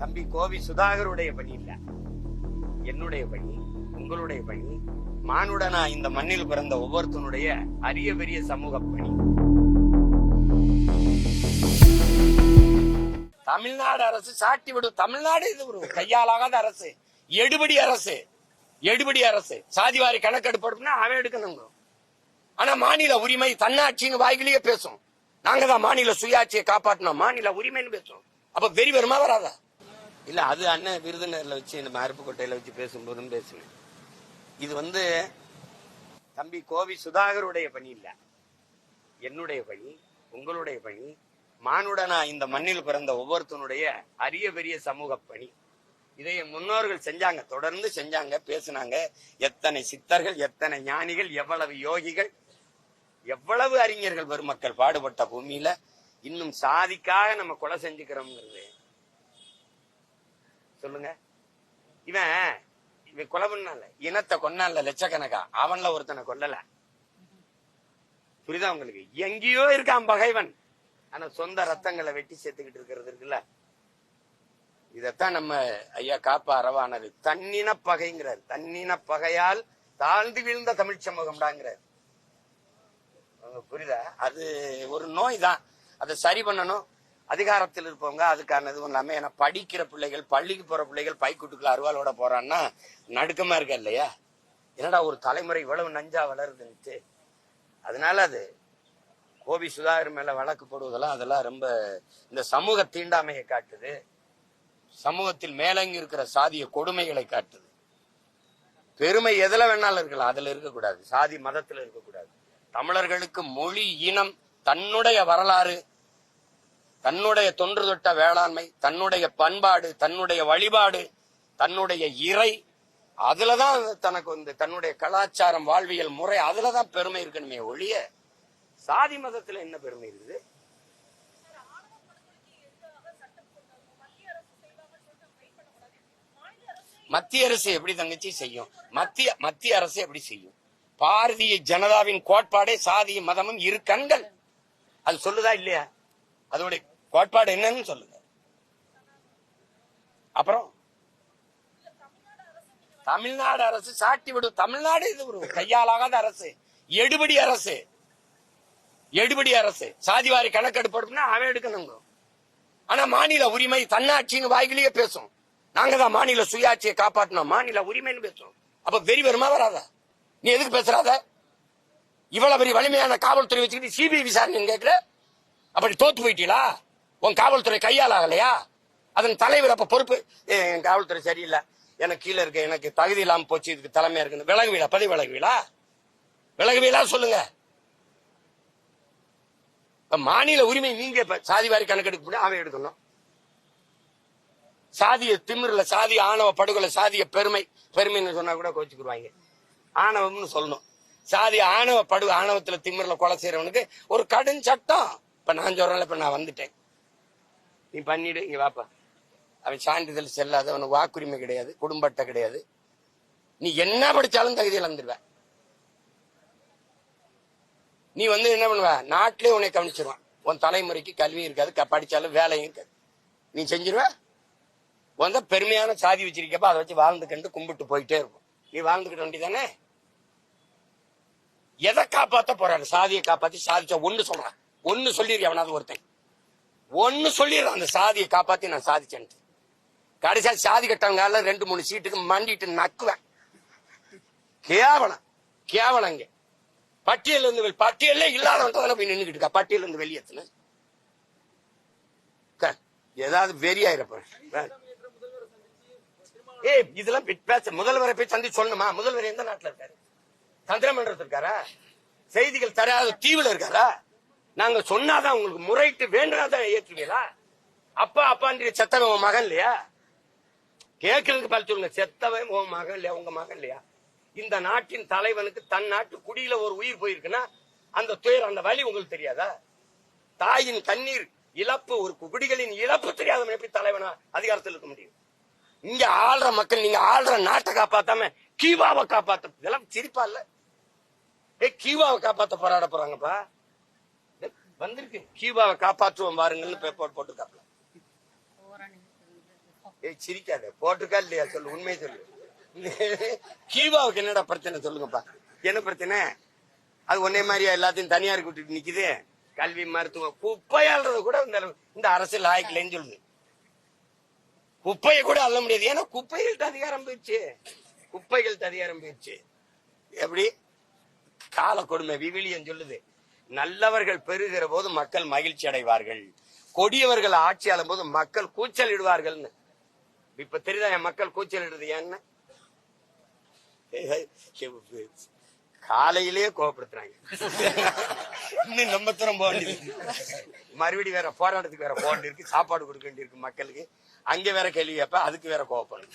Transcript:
தம்பி கோவி சுதாகருடைய பணி இல்ல. என்னுடைய பணி உங்களுடைய பணி மானுடனா இந்த மண்ணில் பிறந்த ஒவ்வொருத்தனுடைய அரிய பெரிய சமூக பணி. தமிழ்நாடு அரசு சாட்டி விடும். தமிழ்நாடு இது ஒரு கையாலாகாத அரசு. எடுபடி அரசு. எடுபடி அரசு. சாதிவாரி கணக்கெடுப்படுப்புனா அவன் எடுக்கணுங்க. ஆனா மாநில உரிமை தன்னாட்சின்னு வாய்கிலேயே பேசும். நாங்க தான் மாநில சுயாட்சியை காப்பாற்றணும் மாநில உரிமைன்னு பேசுவோம் அப்ப வெறி வருமா வராதா? இல்ல அது அண்ணன் விருதுநரில் வச்சு நம்ம அருப்புக்கோட்டையில வச்சு பேசும்போதும் பேசுவேன். இது வந்து தம்பி கோவி சுதாகருடைய பணி இல்ல. என்னுடைய பணி உங்களுடைய பணி மானுடனா இந்த மண்ணில் பிறந்த ஒவ்வொருத்தனுடைய அரிய பெரிய சமூக பணி. இதை முன்னோர்கள் செஞ்சாங்க தொடர்ந்து செஞ்சாங்க பேசுனாங்க. எத்தனை சித்தர்கள் எத்தனை ஞானிகள் எவ்வளவு யோகிகள் எவ்வளவு அறிஞர்கள் பெருமக்கள் பாடுபட்ட பூமியில இன்னும் சாதிக்காக நம்ம கொலை செஞ்சுக்கிறோம்ங்கிறது சொல்லுங்க. இவன் இவன் கொலை பண்ணல இனத்தை கொன்னால லட்சக்கணக்கா. அவன்ல ஒருத்தனை கொல்லல. புரியுதா உங்களுக்கு? எங்கேயோ இருக்கான் பகைவன். ஆனா சொந்த ரத்தங்களை வெட்டி சேர்த்துக்கிட்டு இருக்கிறது இருக்குல்ல. இதத்தான் நம்ம ஐயா காப்பா அரவானது தன்னின பகைங்கிறார். தன்னின பகையால் தாழ்ந்து வீழ்ந்த தமிழ் சமூகம்டாங்கிறார். புரியுதா? அது ஒரு நோய் தான் அதை சரி பண்ணணும். அதிகாரத்தில் இருப்பவங்க அதுக்கான இதுவும் இல்லாமல் ஏன்னா படிக்கிற பிள்ளைகள் பள்ளிக்கு போகிற பிள்ளைகள் பைக்குட்டுக்குள்ள அருவாளோட போகிறான்னா நடுக்கமாக இருக்கா இல்லையா? என்னடா ஒரு தலைமுறை இவ்வளவு நஞ்சா வளருதுன்ட்டு அதனால அது கோபி சுதாகர் மேலே வழக்கு போடுவதெல்லாம் அதெல்லாம் ரொம்ப இந்த சமூக தீண்டாமையை காட்டுது. சமூகத்தில் மேலங்கி இருக்கிற சாதிய கொடுமைகளை காட்டுது. பெருமை எதில் வேணாலும் இருக்கலாம். அதில் இருக்கக்கூடாது. சாதி மதத்தில் இருக்கக்கூடாது. தமிழர்களுக்கு மொழி இனம் தன்னுடைய வரலாறு தன்னுடைய தொன்று தொட்ட வேளாண்மை தன்னுடைய பண்பாடு தன்னுடைய வழிபாடு தன்னுடைய இறை அதுலதான் தனக்கு வந்து தன்னுடைய கலாச்சாரம் வாழ்வியல் முறை அதுலதான் பெருமை இருக்கணுமே ஒழிய சாதி மதத்துல என்ன பெருமை இருக்குது? மத்திய அரசு எப்படி தங்கச்சி செய்யும்? மத்திய மத்திய அரசு எப்படி செய்யும்? பாரதிய ஜனதாவின் கோட்பாடே சாதிய மதமும் இரு கண்கள். அது சொல்லுதா இல்லையா? அதோடைய கோட்பாடு என்னன்னு சொல்லுங்க. அப்புறம்? தமிழ்நாடு அரசு சாட்டி விடும். தமிழ்நாடு இது ஒரு கையாலாகாத அரசு. எடுபடி அரசு. எடுபடி அரசு. சாதிவாரி கணக்கெடுப்படுப்புனா அவன் எடுக்கணுங்க. ஆனா மாநில உரிமை தன்னாட்சின்னு வாய்கிலேயே பேசும். நாங்க தான் மாநில சுயாட்சியை காப்பாற்றணும் மாநில உரிமைன்னு பேசுறோம். அப்ப வெறி வருமா வராதா? நீ எதுக்கு பேசுறாத? இவ்வளவு பெரிய வலிமையான காவல்துறை வச்சுக்கிட்டு சிபிஐ விசாரணை கேட்கிற அப்படி தோத்து போயிட்டீங்களா உன் காவல்துறை கையால் ஆகலையா அதன் தலைவர் அப்ப பொறுப்பு. ஏ, என் காவல்துறை சரியில்லை. எனக்கு கீழே இருக்க எனக்கு தகுதி இல்லாமல் போச்சு இதுக்கு தலைமையா இருக்கு விலகுவீடா பதவி விலகுவீடா விலகுவீடா சொல்லுங்க. மாநில உரிமை நீங்க சாதி வாரி கணக்கெடுக்க முடியும் அவன் எடுக்கணும். சாதிய திமிரில் சாதி ஆணவ படுகொலை சாதிய பெருமை பெருமைன்னு சொன்னா கூட கோச்சுக்குருவாங்க. ஆணவம்னு சொல்லணும். சாதி ஆணவ படு ஆணவத்துல திமிரில் கொலை செய்யறவனுக்கு ஒரு கடும் சட்டம். இப்ப நான் சொல்றேன்ல இப்ப நான் வந்துட்டேன். நீ பண்ணிடு இங்க வாப்பா. அவன் சான்றிதழ் செல்லாத அவனுக்கு வாக்குரிமை கிடையாது குடும்ப அட்டை கிடையாது. நீ என்ன படிச்சாலும் தகுதி இழந்துருவ நீ வந்து என்ன பண்ணுவ? நாட்டிலே உன்னை கவனிச்சிருவான். உன் தலைமுறைக்கு கல்வி இருக்காது படிச்சாலும் வேலையும் இருக்காது. நீ செஞ்சிருவ? உன் பெருமையான சாதி வச்சிருக்கப்ப அதை வச்சு வாழ்ந்து கண்டு கும்பிட்டு போயிட்டே இருக்கும். நீ வாழ்ந்துக்கிட்ட வேண்டியதானே எதை காப்பாத்த போறாரு சாதியை காப்பாத்தி சாதிச்சா ஒண்ணு சொல்றான். ஒண்ணு சொல்லிருக்க அவனாவது ஒருத்தன். ஒன்னு சொல்லிடுறான் அந்த சாதியை காப்பாத்தி நான் சாதிச்சேன்ட்டு. கடைசியா சாதி கட்டவங்க ரெண்டு மூணு சீட்டுக்கு மண்டிட்டு நக்குவேன். கேவலம் கேவலங்க பட்டியல் இருந்து வெளி- பட்டியல்ல இல்லாதவன் போய் நின்றுக்கிட்டு இருக்கா பட்டியல் இருந்து வெளியேத்துல ஏதாவது வெறியாயிரப்ப ஏய் இதெல்லாம் பேச முதல்வரை போய் சந்தி சொல்லணுமா? முதல்வர் எந்த நாட்டுல இருக்காரு? தந்திரமன்றத்தில் இருக்காரா? செய்திகள் தராத தீவுல இருக்காரா? நாங்க சொன்னாதான் உங்களுக்கு முறைட்டு வேண்டாதான் ஏற்றுவீங்களா அப்பா அப்பான்ற செத்தவன் உன் மகன் இல்லையா? கேட்கறதுக்கு பதில் சொல்லுங்க. செத்தவன் உன் மகன் இல்லையா? உங்க மகன் இல்லையா? இந்த நாட்டின் தலைவனுக்கு தன் நாட்டு குடியில ஒரு உயிர் போயிருக்குன்னா அந்த துயர் அந்த வழி உங்களுக்கு தெரியாதா? தாயின் கண்ணீர் இழப்பு ஒரு குடிகளின் இழப்பு தெரியாதவன் எப்படி தலைவனா அதிகாரத்தில் இருக்க முடியும்? இங்க ஆள்ற மக்கள் நீங்க ஆள்ற நாட்டை காப்பாத்தாம கீவாவை காப்பாத்த இதெல்லாம் சிரிப்பா இல்ல? ஏ கீவாவை காப்பாத்த போராட போறாங்கப்பா. வந்திருக்கு. கியூபாவை காப்பாற்றுவோம் பாருங்கன்னு பேப்பர் போட்டுருக்காப்ல. ஏய் சிரிக்காத. போட்டிருக்கா இல்லையா? சொல்லு உண்மையை சொல்லு. கியூபாவுக்கு என்னடா பிரச்சனை? சொல்லுங்கப்பா. என்ன பிரச்சனை? அது ஒன்னே மாதிரியா? எல்லாத்தையும் தனியாருக்கு விட்டுட்டு நிக்குது. கல்வி மருத்துவம் குப்பையாள்றத கூட இந்த இந்த அரசியல் ஆய்க்கலன்னு சொல்லுது. குப்பையை கூட அள்ள முடியாது. ஏன்னா குப்பைகள்ட்ட அதிகாரம் போயிடுச்சு. குப்பைகள்ட்ட அதிகாரம் போயிடுச்சு. எப்படி? கால கொடுமை விவிலியம் சொல்லுது. நல்லவர்கள் பெருகிற போது மக்கள் மகிழ்ச்சி அடைவார்கள். கொடியவர்கள் ஆட்சி ஆளும் போது மக்கள் கூச்சல் இடுவார்கள்னு இப்ப தெரியுதா என் மக்கள் கூச்சல் இடுறது ஏன்னு? காலையிலேயே கோவப்படுத்துறாங்க. இன்னும் நம்ம தூரம் போக வேண்டியது. மறுபடியும் வேற போராட்டத்துக்கு வேற போக வேண்டியிருக்கு சாப்பாடு கொடுக்க வேண்டியிருக்கு மக்களுக்கு. அங்க வேற கேள்வி கேப்ப அதுக்கு வேற கோவப்படும்